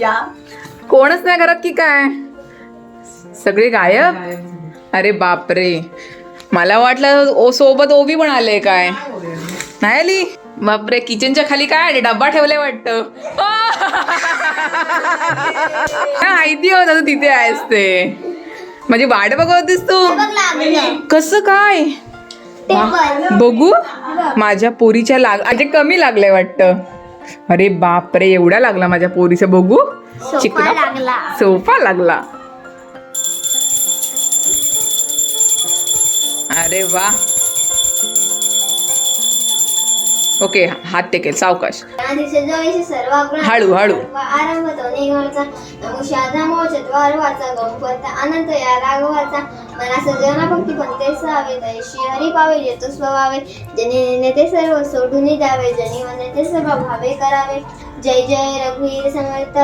या. कोणच नाही करत की काय? सगळे गायब? अरे बापरे. मला वाटलं ओ सोबत ओबी पण आले काय? नाही आली? बापरे किचनच्या खाली काय आहे? डब्बा ठेवलाय वाटतं. माहिती होत तू तिथे आहेस ते. म्हणजे वाट बघत होतीस तू. कसं काय? बघू. माझ्या पोरीच्या लाग कमी लागलंय वाटतं. अरे बापरे एवढा लागला माझ्या पोरीचं बघू. चिकना लागला. सोफा लागला. अरे वा. ओके हात टेकेल सावकाश. हळू, हळू. आरंभ तो गणपत अनंत या राघवाचा. मना सजना भक्ती पंते सावे तैशी हरी पावे जेतो स्वभावे जनी नेते सर्व सोडून द्यावे जनी मने ते सर्व भावे करावे जय जय रघुवीर समर्थ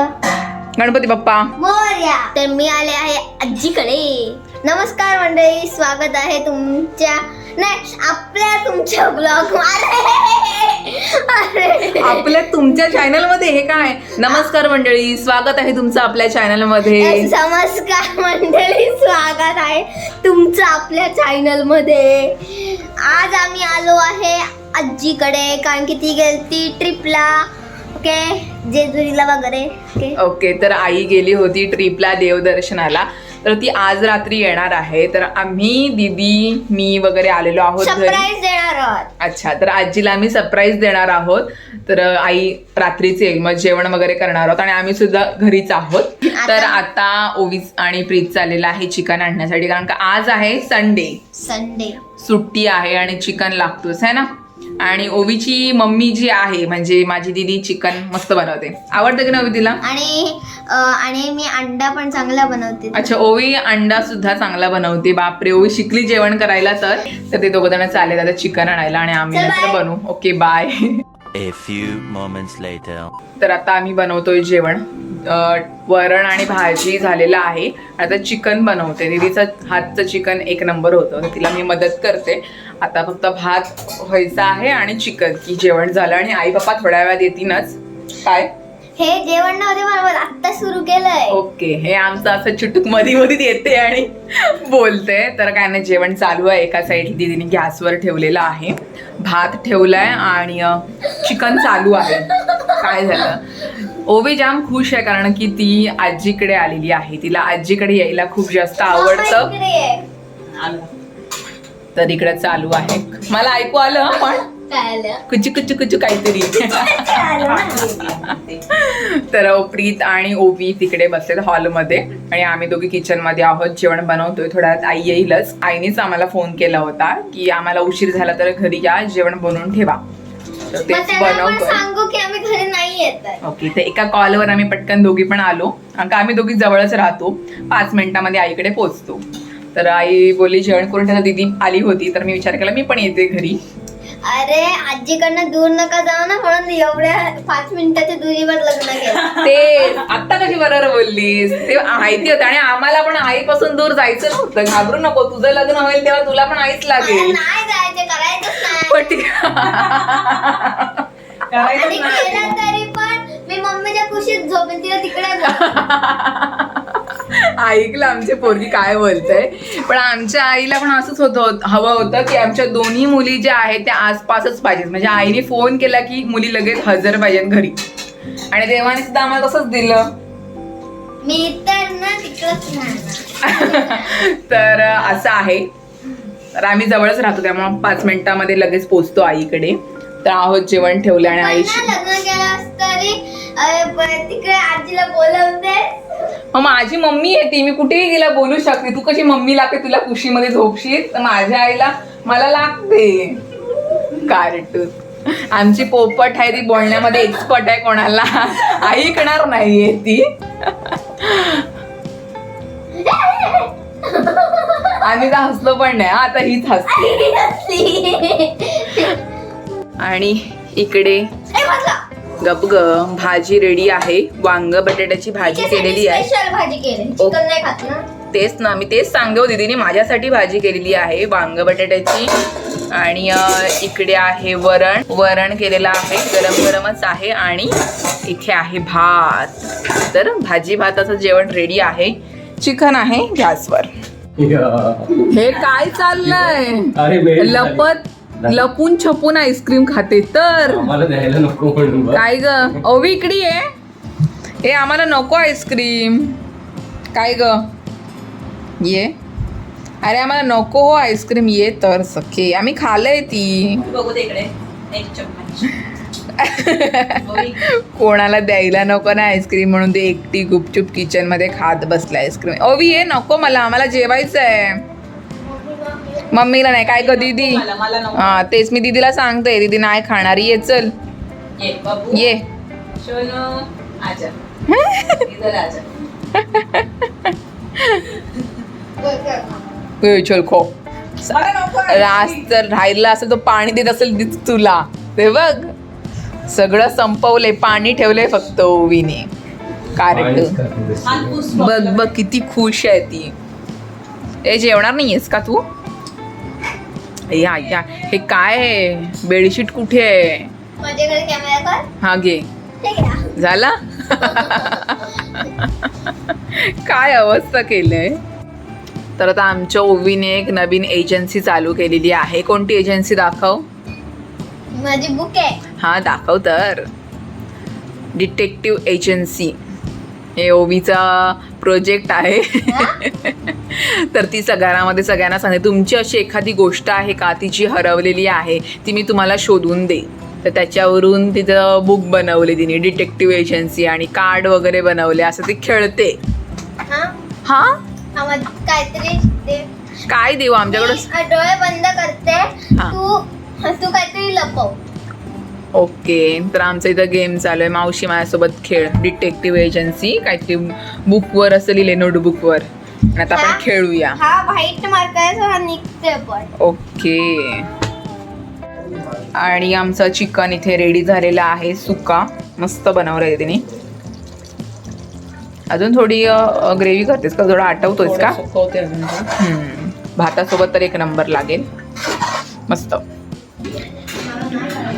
गणपती बाप्पा मोर्या तर मी आले आहे आजीकडे नमस्कार मंडळी स्वागत आहे तुमच्या नाही आपल्या तुमच्या ब्लॉग अरे आपल्या तुमच्या चॅनलमध्ये हे काय? नमस्कार मंडळी स्वागत आहे तुमचं आपल्या चॅनलमध्ये नमस्कार मंडळी स्वागत आहे तुमचं आपल्या चॅनलमध्ये आज आम्ही आलो आहे आजीकडे कारण की ती गेलती ट्रिपला ओके जेजुरीला वगैरे. ओके ओके तर आई गेली होती ट्रिपला देवदर्शनाला. तर ती आज रात्री येणार आहे. तर आम्ही दिदी मी वगैरे आलेलो आहोत घरी. सरप्राईज देणार आहोत. अच्छा तर आजीला आम्ही सरप्राईज देणार आहोत. तर आई रात्रीचे मग जेवण वगैरे करणार आहोत आणि आम्ही सुद्धा घरीच आहोत. तर आता ओवीस आणि प्रीत चाललेला आहे चिकन आणण्यासाठी. कारण का आज आहे संडे संडे सुट्टी आहे आणि चिकन लागतोच आहे ना? आणि ओवीची मम्मी जी आहे म्हणजे माझी दिदी चिकन मस्त बनवते. आवडतं की ना ओवी तिला? आणि अ, आणि मी अंडा पण चांगला बनवते. अच्छा ओवी अंडा सुद्धा चांगला बनवते. बापरे ओवी शिकली जेवण करायला तर. तर ते दोघं जण चालले आता चिकन आणायला आणि आम्ही चल, नंतर bye. बनवू. Okay bye A few moments later. तर आता आम्ही बनवतोय जेवण. अं, वरण आणि भाजी झालेलं आहे. आता चिकन बनवते. दीदीचं हातचं चिकन एक नंबर होतं. तर तिला मी मदत करते. आता फक्त भात व्हायचा आहे आणि चिकन की जेवण झालं आणि आई पप्पा थोड्या वेळात येतीलच. काय? हे जेवण नव्हते बरोबर. आत्ता सुरू केलंय. ओके हे आमचं असं चुटूकमध्ये मध्ये येते आणि बोलते. तर काय नाही जेवण चालू आहे एका साईड दीदीने गॅसवर ठेवलेलं आहे. भात ठेवलाय आणि चिकन चालू आहे. काय झालं? ओवी जाम खुश आहे कारण की ती आजीकडे आलेली आहे. तिला आजीकडे यायला खूप जास्त आवडतं. तर इकडे चालू आहे. मला ऐकू आलं पण? कुचू कुचू कुचू काहीतरी? तर प्रीत आणि ओवी तिकडे बसलेत हॉलमध्ये आणि आम्ही दोघी किचनमध्ये आहोत जेवण बनवतोय. थोड्या आई येईलच. आईनेच आम्हाला फोन केला होता की आम्हाला उशीर झाला तर घरी या जेवण बनवून ठेवा. तर आहे. ओके तर एका कॉलवर आम्ही पटकन दोघी पण आलो. कारण आम्ही दोघी जवळच राहतो. पाच मिनिटामध्ये आईकडे पोहोचतो. तर आई बोलली जेवण करून ठेवा दीदी आली होती. तर मी विचार केला मी पण येते घरी. अरे आजीकडनं दूर नका जाऊ ना म्हणून एवढ्या पाच मिनिटाच्या दुरीवर लग्न केलं. ते आता कशी बरोबर बोललीस? ते माहिती होतं आणि आम्हाला पण आईपासून दूर जायचं नव्हतं. घाबरू नको तुझं लग्न होईल तेव्हा तुला पण आईच मला लागेल नाही जायचं करायचंच नाही. पण ठीक. आणि केलं तरी पण मी मम्मीच्या कुशीत झोपेन तिला तिकडे. ऐकलं आमचे पोरगी काय बोलतय पण आमच्या आईला पण असंच होतं हवं होतं की आमच्या दोन्ही मुली ज्या आहेत त्या आसपासच पाहिजेत. म्हणजे आईने फोन केला की मुली लगेच हजर पाहिजेत घरी. आणि देवाने सुद्धा आम्हाला तसंच दिलं. मी तर ना तिकडच तर असं आहे. तर आम्ही जवळच राहतो त्यामुळे पाच मिनिटामध्ये लगेच पोचतो आईकडे. तर आहोत जेवण ठेवलं आणि पण आईशी लग्न केलं तरी तिकडे आजीला बोलवते मग माझी मम्मी आहे ती मी कुठेही गेला बोलू शकते. तू कशी मम्मी लागते तुला कुशीमध्ये झोपशील? तर माझ्या आईला मला लागते. कार्टून आमची पोपट आहे ती बोलण्यामध्ये एक्सपर्ट आहे कोणाला. ऐकणार नाहीये ती. आम्ही तर हसलो पण नाही. आता हीच हसते. आणि इकडे. गप ग भाजी रेडी आहे. वांग बटाट्याची भाजी केलेली आहे. स्पेशल भाजी केली. ओ. चिकन नाही खात ना? तेच ना मी तेच सांगते हो दीदीने माझ्यासाठी भाजी केलेली आहे. वांग बटाट्याची. आणि इकडे आहे वरण. वरण केलेलं आहे गरम गरमच आहे. आणि इथे आहे भात. तर भाजी भाताचं जेवण रेडी आहे. चिकन आहे गॅसवर. हे काय चाललंय. लपत लपून छपून आईस्क्रीम खाते तर. आम्हाला द्यायला नको म्हणून बघ. काय ग? ओवी इकडे आहे हे आम्हाला नको आईस्क्रीम. काय ग? ये. अरे आम्हाला नको हो आईस्क्रीम. ये तर सखे. आम्ही खाल्लंय ती. बघू दे इकडे. एक चम्मच. कोणाला द्यायला नको ना आईस्क्रीम म्हणून. ते एकटी गुपचूप किचनमध्ये खात बसले आईस्क्रीम. ओवी ये नको मला. आम्हाला जेवायचं आहे मम्मीला नाही काय ग दीदी? हा तेच मी दीदीला सांगते दीदी नाही खाणारी ये चल. ये बाबू. ये. शोनो आजा. इधर आजा. ए, चल खो. रास जर राहिला असेल तर पाणी देत असेल तुला. ते बघ. सगळं संपवलंय पाणी ठेवलंय फक्त ओवीने. पुस बघ बघ किती खुश आहे ती. ए जेवणार नाहीयेस का तू? या या. हे काय आहे? बेडशीट कुठे आहे? हा घे. झाला? काय अवस्था केलंय? तर आता आमच्या ओवीने एक नवीन एजन्सी चालू केलेली आहे. कोणती एजन्सी दाखव? माझी बुक आहे. हा दाखव तर. डिटेक्टिव्ह एजन्सी हे ओवीचा प्रोजेक्ट आहे. तर ती सगळ्यांमध्ये सगळ्यांना सांगते तुमची अशी एखादी गोष्ट आहे का? ती जी हरवलेली आहे ती मी तुम्हाला शोधून देईन. तर त्याच्यावरून तिचं बुक बनवले तिने डिटेक्टिव्ह एजन्सी आणि कार्ड वगैरे बनवले असं ती खेळते. हा? काय देऊ आमच्याकडं डोळे बंद करते. तू तू काहीतरी लपव. ओके तर आमचं इथं गेम चालू आहे. मावशी माझ्यासोबत खेळ. डिटेक्टिव्ह एजन्सी काहीतरी बुकवर असं लिहिले नोटबुकवर आणि आता आपण हा? खेळूया. हा व्हाईट मार्कर हा ओके. आणि आमचं चिकन इथे रेडी झालेलं आहे सुका. मस्त बनवलं आहे तिने. अजून थोडी ग्रेव्ही करतेस का? थोडं आटवतोयस का. भातासोबत तर एक नंबर लागेल. मस्त.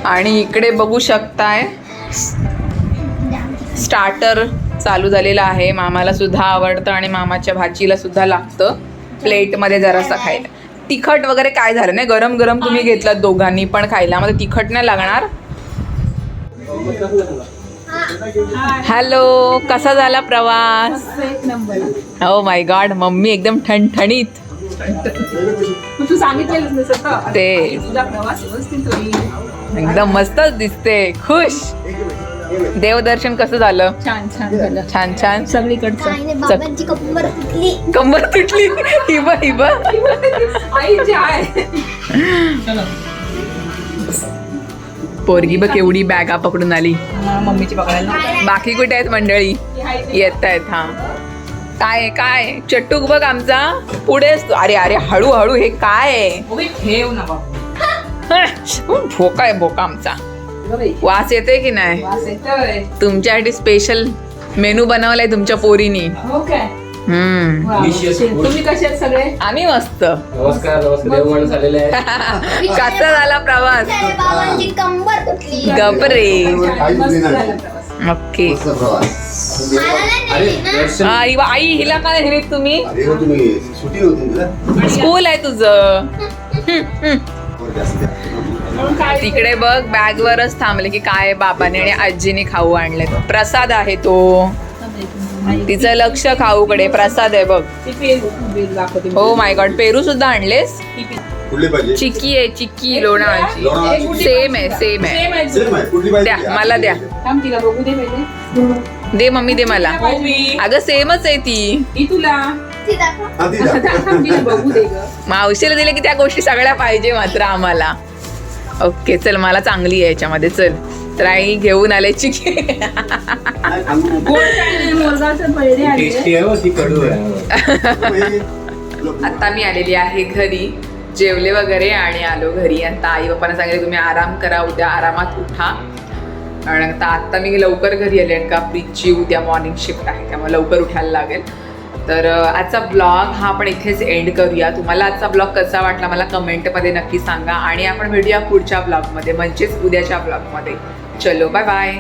आणि इकडे बघू शकताय. स्टार्टर चालू झालेलं आहे. मामाला सुद्धा आवडतं आणि मामाच्या भाचीला सुद्धा लागतं. प्लेटमध्ये जरासं खायला. तिखट वगैरे काय झालं नाही? गरम गरम तुम्ही घेतलं दोघांनी पण खायला. मध्ये तिखट नाही लागणार? हॅलो कसा झाला प्रवास? हो माय गॉड मम्मी एकदम ठणठणीत. मग तू एकदम मस्तच दिसते. खुश. देवदर्शन कसं झालं? छान छान झालं. छान छान. सगळीकडचं. काही नाही बाबांची कंबर फुटली कंबर तुटली. हिबा हिबा. आई. जे आहे चलो. पोरगी बघ केवढी बॅगा पकडून आली. मम्मीची पकडायला. बाकी कुठे आहेत मंडळी. येत आहेत हा. काय काय चट्टूक बघ आमचा. पुढेच अरे अरे हळूहळू हे काय आहे? ठेव ना बाबू. भोका आहे भोका आमचा. वास येते की नाही? वास येतोय. तुमच्यासाठी स्पेशल मेनू बनवलाय तुमच्या पोरीनी. हो आम्ही मस्त. कसा झाला प्रवास? अरे बाबांची कंबर तुटली गपरे. काहीच मस्त नाही. झाला प्रवास. ओके. आई हिला काय नेलीत तुम्ही? अरे हो स्कूल आहे तुझं. तिकडे बघ बॅग वरच थांबले की काय बाबाने आणि आजीने खाऊ आणले. प्रसाद आहे तो. तिचं लक्ष खाऊकडे प्रसाद आहे बघ. ती हो माय गॉड पेरू सुद्धा आणलेस? ती चिक्की आहे चिक्की लोणाची. सेम आहे सेम आहे. द्या, मला द्या. थांब तिला बघू दे पहिले. दे मम्मी दे मला. अगं सेमच आहे ती. ती तुला. दाखव. मावशीला दिले की त्या गोष्टी सगळ्या पाहिजे मात्र आम्हाला. ओके चल मला चांगली आहे याच्यामध्ये. चल तर आई घेऊन आले चिकी. नाही, सांगू? नको. गोड काय नाही मोरगावचं पहिले आले. टेस्टी आहे हो, ती कडू आहे. तुला- आता मी आलेली आहे घरी. जेवले वगैरे आणि आलो घरी. आता आई बाप्पाने सांगितले तुम्ही आराम करा उद्या आरामात उठा. आणि आता आत्ता मी लवकर घरी आले आणि का प्रीतची उद्या मॉर्निंग शिफ्ट आहे त्यामुळे लवकर उठायला लागेल. तर आजचा ब्लॉग हा आपण इथेच एंड करूया. तुम्हाला आजचा ब्लॉग कसा वाटला मला कमेंटमध्ये नक्की सांगा. आणि आपण भेटूया पुढच्या ब्लॉगमध्ये म्हणजेच उद्याच्या ब्लॉगमध्ये. चलो बाय बाय